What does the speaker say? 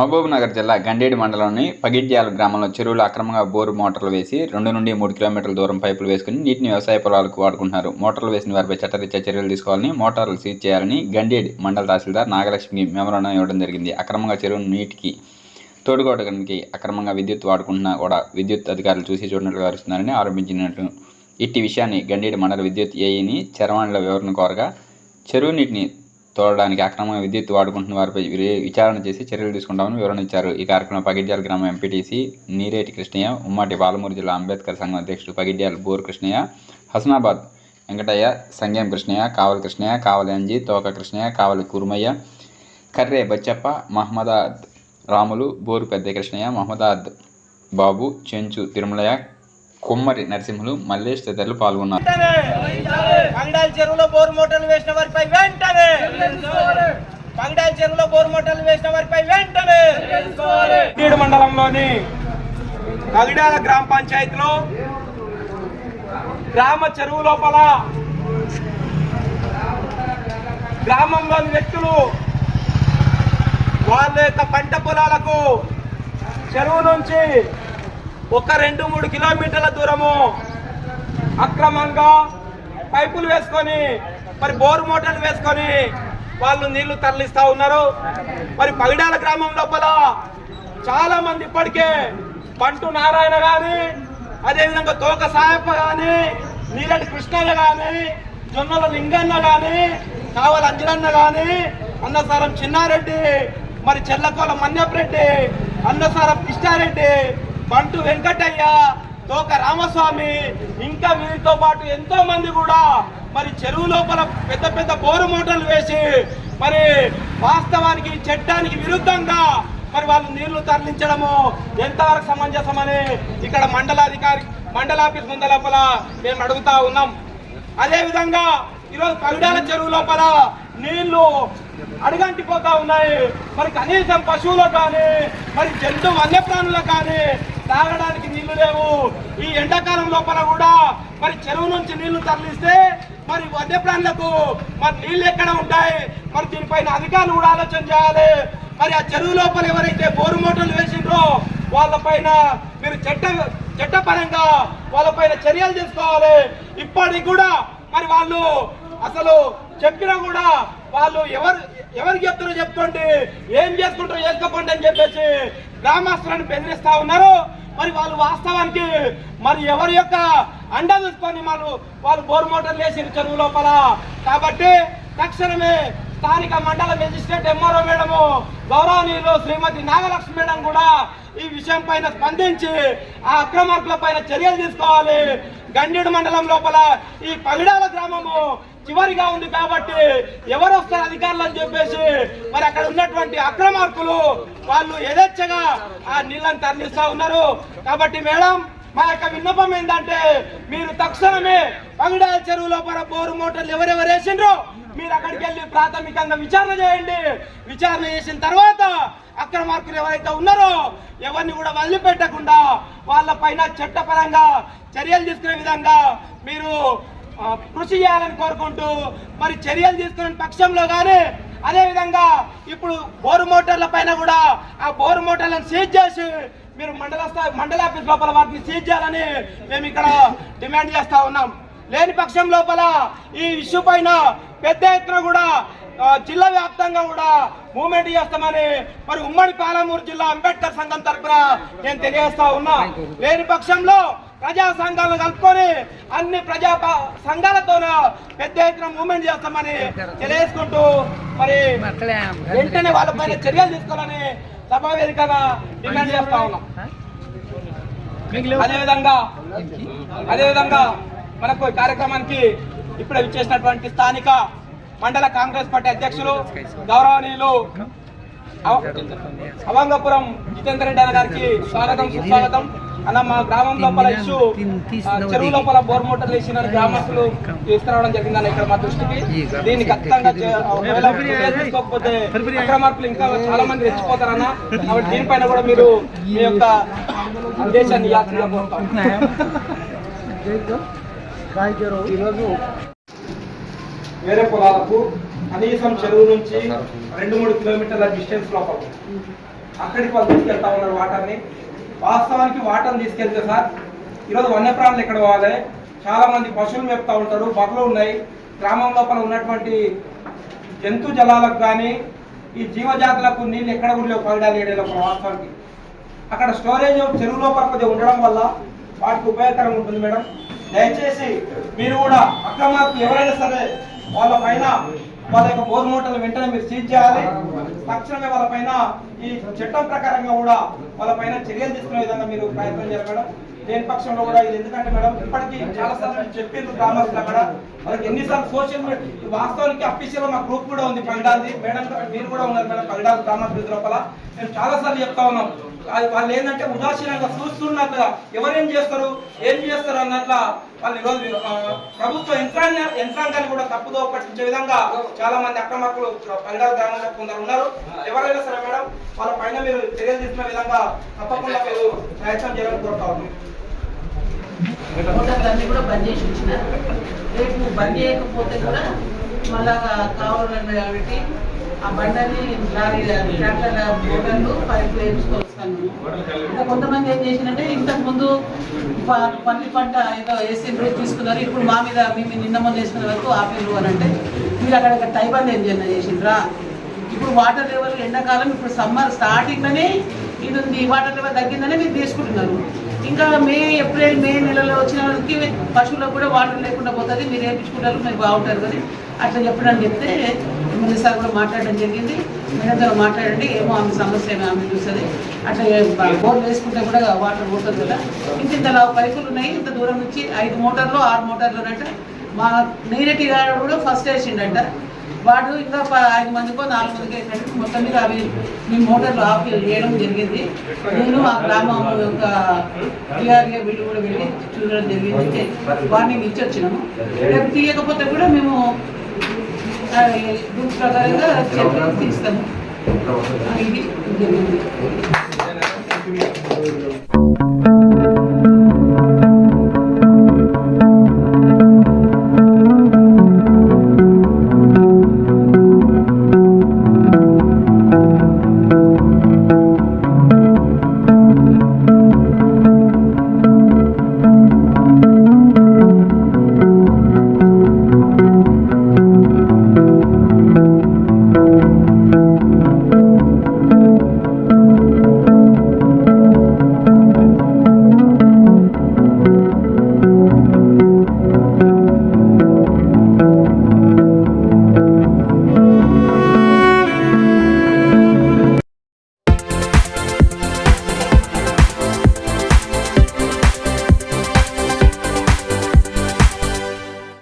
మహబూబ్ నగర్ జిల్లా గండేడి మండలంలోని పగిడ్యాల గ్రామంలో చెరువులు అక్రమంగా బోరు మోటార్లు వేసి రెండు నుండి మూడు కిలోమీటర్ల దూరం పైపులు వేసుకుని నీటిని వ్యవసాయ పొలాలకు వాడుకుంటున్నారు. మోటార్లు వేసిన వారిపై చట్టరీత్యా చర్యలు తీసుకోవాలని మోటార్లు సీజ్ చేయాలని గండేడి మండల తహసీల్దార్ నాగలక్ష్మికి మెమరాండం ఇవ్వడం జరిగింది. అక్రమంగా చెరువు నీటికి తోడుకోవడానికి అక్రమంగా విద్యుత్ వాడుకుంటున్నా కూడా విద్యుత్ అధికారులు చూసి చూడనట్లు వ్యవహరిస్తున్నారని ఆరోపించినట్లు ఇట్టి విషయాన్ని గండేడి మండల విద్యుత్ ఏఈని చరవాణిలో వివరణ కోరగా చెరువు నీటిని తోడడానికి అక్రమంగా విద్యుత్ వాడుకుంటున్న వారిపై విచారణ చేసి చర్యలు తీసుకుంటామని వివరణ ఇచ్చారు. ఈ కార్యక్రమంలో పగిడ్యాల గ్రామం ఎంపీటీసీ నీరేటి కృష్ణయ్య ఉమ్మడి పాలమూరు జిల్లా అంబేద్కర్ సంఘం అధ్యక్షుడు పగిడ్యాల బోర్ కృష్ణయ్య హసనాబాద్ వెంకటయ్య సంగేం కృష్ణయ్య కావలి కృష్ణయ్య కావలి అంజి తోక కృష్ణయ్య కావలి కురుమయ్య కర్రే బచ్చప్ప మహమ్మదాద్ రాములు బోరు పెద్ద కృష్ణయ్య మహమ్మదాద్ బాబు చెంచు తిరుమలయ్య కుమ్మరి నరసింహులు మల్లేష్ తదితరులు పాల్గొన్నారు. పంగడాల చెరువులో బోరు మోటార్లు వేసిన వారిపై వెంటనే! పంగడాల చెరువులో బోరు మోటార్లు వేసిన వారిపై వెంటనే! మండలంలోని పగిడాల గ్రామ పంచాయతీలో గ్రామ చెరువు లోపల గ్రామంలోని వ్యక్తులు వాళ్ళ యొక్క పంట పొలాలకు చెరువు నుంచి ఒక రెండు మూడు కిలోమీటర్ల దూరము. అక్రమంగా పైపులు వేసుకొని మరి బోరు మోటార్లు వేసుకొని వాళ్ళు నీళ్ళు తరలిస్తా ఉన్నారు. మరి పగిడాల గ్రామం లోపల చాలా మంది ఇప్పటికే పంటు నారాయణ గాని అదేవిధంగా తోక సాయప్ప గాని నీలటి కృష్ణన్న గాని జొన్నల లింగన్న గాని కావల అంజనన్న గాని అన్నసారం చిన్నారెడ్డి మరి చెల్లకోల మన్యప్రెడ్డి అన్నసారం కృష్ణారెడ్డి బంటు వెంకటయ్య తోక రామస్వామి ఇంకా వీరితో పాటు ఎంతో మంది కూడా మరి చెరువు లోపల పెద్ద పెద్ద బోరు మోటార్లు వేసి మరి వాస్తవానికి చట్టానికి విరుద్ధంగా మరి వాళ్ళు నీళ్ళు తరలించడము ఎంతవరకు సమంజసమని ఇక్కడ మండలాధికారి మండలాఫీస్ ముందు లోపల మేము అడుగుతా ఉన్నాం. అదేవిధంగా ఈరోజు కవిడాల చెరువు లోపల నీళ్ళు అడుగంటిపోతా ఉన్నాయి. మరి కనీసం పశువులకు కానీ మరి జంతు వన్యప్రాణులకు కానీ తాగడానికి నీళ్ళు లేవు. ఈ ఎండాకాలం లోపల కూడా మరి చెరువు నుంచి నీళ్ళు తరలిస్తే మరి వన్యప్రాణులకు మరి నీళ్ళు ఎక్కడ ఉంటాయి? మరి దీనిపైన అధికారులు కూడా ఆలోచన చేయాలి. మరి ఆ చెరువు లోపల ఎవరైతే బోరు మోటార్లు వేసిండ్రో వాళ్ళపైన మీరు చట్ట చట్టపరంగా వాళ్ళపైన చర్యలు తీసుకోవాలి. ఇప్పటికి కూడా మరి వాళ్ళు అసలు చెప్పినా కూడా వాళ్ళు ఎవరు ఎవరికి చెప్తారో చెప్తుంటే ఏం చేసుకుంటారో చేసుకోకండి అని చెప్పేసి గ్రామస్తులను బెదిరిస్తా ఉన్నారు. మరి వాళ్ళు వాస్తవానికి మరి ఎవరి యొక్క అండ చూసుకొని వాళ్ళు వాళ్ళు బోర్ మోటార్లు వేసి చెరువు లోపల. కాబట్టి తక్షణమే స్థానిక మండల మెజిస్ట్రేట్ ఎంఆర్ఓ మేడము గౌరవనీయులు శ్రీమతి నాగలక్ష్మి మేడం కూడా ఈ విషయం పైన స్పందించి ఆ అక్రమార్కుల పైన చర్యలు తీసుకోవాలి. గండేడు మండలం లోపల ఈ పగిడాల గ్రామము చివరిగా ఉంది కాబట్టి ఎవరు వస్తారు అధికారులు అని చెప్పేసి మరి అక్కడ ఉన్నటువంటి అక్రమార్కులు వాళ్ళు యథేచ్ఛగా ఆ నీళ్ళని తరలిస్తా ఉన్నారు. కాబట్టి మేడం మా యొక్క విన్నపం ఏంటంటే మీరు తక్షణమే పంగడాల చెరువు లోపల బోరు మోటార్లు ఎవరెవరు వేసిండ్రో మీరు అక్కడికి వెళ్ళి ప్రాథమికంగా విచారణ చేయండి. విచారణ చేసిన తర్వాత అక్రమార్కులు ఎవరైతే ఉన్నారో ఎవరిని కూడా వదిలిపెట్టకుండా వాళ్ళ పైన చట్టపరంగా చర్యలు తీసుకునే విధంగా మీరు కృషి చేయాలని కోరుకుంటూ మరి చర్యలు తీసుకునే పక్షంలో కానీ అదే విధంగా ఇప్పుడు బోరు మోటార్ల పైన కూడా ఆ బోరు మోటార్లను సీజ్ చేసి మీరు మండల స్థాయి మండల ఆఫీస్ లోపల వాటిని సీజ్ చేయాలని మేము ఇక్కడ డిమాండ్ చేస్తా ఉన్నాం. లేని పక్షం లోపల ఈ ఇష్యూ పైన పెద్ద ఎత్తున కూడా జిల్లా వ్యాప్తంగా కూడా మూవ్మెంట్ చేస్తామని మరి ఉమ్మడి పాలమూరు జిల్లా అంబేద్కర్ సంఘం తరఫున నేను తెలియజేస్తా ఉన్నా. లేని పక్షంలో ప్రజా సంఘాలను కలుపుకొని అన్ని ప్రజా ప- సంఘాలతో పెద్ద ఎత్తున మూవ్మెంట్ చేస్తామని తెలియజేసుకుంటూ మరి వెంటనే వాళ్ళపైన చర్యలు తీసుకోవాలని సభావేదికగా డిమాండ్ చేస్తా ఉన్నాం. అదేవిధంగా అదేవిధంగా మనకు ఈ కార్యక్రమానికి ఇప్పుడే విచ్చేసినటువంటి స్థానిక మండల కాంగ్రెస్ పార్టీ అధ్యక్షులు గౌరవనీయులు అవంగపురం జితేందర్ రెడ్డి అన్న గారికి స్వాగతం సుస్వాగతం. అన్న మా గ్రామం లోపల ఇష్యూ చెరువు లోపల బోర్ మోటార్లు వేసిన గ్రామస్తులు. తీసుకురావడం జరిగిందన్న ఇక్కడ మా దృష్టికి. దీన్ని ఖచ్చితంగా తీసుకోకపోతే అక్రమార్కులు ఇంకా చాలా మంది రెచ్చిపోతారన్న కాబట్టి దీనిపైన కూడా మీరు మీ యొక్క ఉద్దేశాన్ని ఇవ్వాల్సిందిగా కోరుతాం. వేరే పొలాలకు కనీసం చెరువు నుంచి రెండు మూడు కిలోమీటర్ల డిస్టెన్స్ లోపల. అక్కడికి వాళ్ళు తీసుకెళ్తా ఉన్నారు వాటర్ని. వాస్తవానికి వాటర్ని తీసుకెళ్తే సార్ ఈరోజు వన్యప్రాణులు ఎక్కడ పోవాలి? చాలా మంది పశువులు మేపుతా ఉంటారు బర్రెలు ఉన్నాయి. గ్రామం లోపల ఉన్నటువంటి జంతు జలాలకు కానీ ఈ జీవజాతులకు నీళ్ళు ఎక్కడ కూడా లేవు పగడాలి వాస్తవానికి. అక్కడ స్టోరేజ్ చెరువు లోపల కొద్దిగా ఉండడం వల్ల వాటికి ఉపయోగకరంగా ఉంటుంది మేడం. దయచేసి మీరు కూడా అక్రమాలకు ఎవరైనా సరే వాళ్ళ పైన వాళ్ళ యొక్క బోర్ మూటలు వెంటనే మీరు సీజ్ చేయాలి. తక్షణమే వాళ్ళ పైన ఈ చట్టం ప్రకారంగా కూడా వాళ్ళ పైన చర్యలు తీసుకునే విధంగా మీరు ప్రయత్నం చేయాలి మేడం. దేని పక్షంలో కూడా ఇది ఎందుకంటే మేడం ఇప్పటికీ చాలా సార్లు చెప్పిండ్రు గ్రామస్తులు అక్కడ వాళ్ళకి ఎన్నిసార్లు సోషల్ మీడియా వాస్తవానికి అఫీషియల్ మా గ్రూప్ కూడా ఉంది పగడాది మేడం మీరు కూడా ఉన్నారు మేడం పగడాది గ్రామాభివృద్ధి లోపల. మేము చాలా సార్లు చెప్తా ఉన్నాం వాళ్ళు ఏంటంటే ఉదాసీనంగా చూస్తున్నట్లుగా ఎవరేం చేస్తారు? ఏం చేస్తారు అన్నట్ల వాళ్ళు ఈరోజు ప్రభుత్వ యంత్రాంగ యంత్రాంగాన్ని కూడా తప్పుదో పట్టించే విధంగా చాలా మంది అక్రమకులు పగడాది గ్రామంలో కొందరు ఉన్నారు. ఎవరైనా సరే మేడం వాళ్ళ పైన మీరు చర్యలు తీసుకునే విధంగా తప్పకుండా మీరు ప్రయత్నం చేయాలని కోరుతా ఉన్నాం. మోటార్లన్నీ కూడా బంద్ చేసి ఉంచినారు రేపు బంద్ చేయకపోతే కూడా మళ్ళా కావాలన్నారు కాబట్టి ఆ బండని లారీ ట్రాక్టర్ మోటార్లు పైపు వేయించుకొస్తాను ఇంకా కొంతమంది ఏం చేసినంటే ఇంతకు ముందు పల్లి పంట ఏదో వేసిండ్రు తీసుకున్నారు. ఇప్పుడు మా మీద మేము నిన్న మొన్న వేసుకునే వరకు ఆపేరు అని అంటే మీరు అక్కడ టైబంద్ ఏం చేయను చేసిండ్రా? ఇప్పుడు వాటర్ లెవెల్ ఎండాకాలం ఇప్పుడు సమ్మర్ స్టార్టింగ్లోనే ఇది ఉంది. వాటర్ లెవెల్ తగ్గిందనే మీరు తీసుకుంటున్నారు. ఇంకా మే ఏప్రిల్ మే నెలలో వచ్చిన వాళ్ళకి పశువులకు కూడా వాటర్ లేకుండా పోతుంది. మీరు వేయించుకుంటారు మీరు బాగుంటారు కానీ అట్లా చెప్పడం చెప్తే ఎమ్మెల్యే సార్ కూడా మాట్లాడడం జరిగింది. మీరందరూ మాట్లాడండి ఏమో ఆమె సమస్య ఆమె చూస్తుంది. అట్లా బోర్లు వేసుకుంటే కూడా వాటర్ పోతుంది కదా. ఇంత ఇంత పైపులు ఉన్నాయి ఇంత దూరం నుంచి ఐదు మోటార్లు ఆరు మోటార్లు అంటే మా నీరెట్టి గారు కూడా ఫస్ట్ వేసిండంట. వాడు ఇంకా ఐదు మందికో నాలుగు మందికి వేసినట్టు మొత్తం మీద అవి మీ మోటార్లు ఆఫ్ చేయడం జరిగింది. నేను ఆ గ్రామం యొక్క టీఆర్ఏ వీళ్ళు కూడా వెళ్ళి చూడడం జరిగింది. వార్నింగ్ ఇచ్చి వచ్చినాము. రేపు తీయకపోతే కూడా మేము ఆ, ఈ రూల్స్ ప్రకారంగా చర్యలు తీస్తాము ఆ, ఇది జరిగింది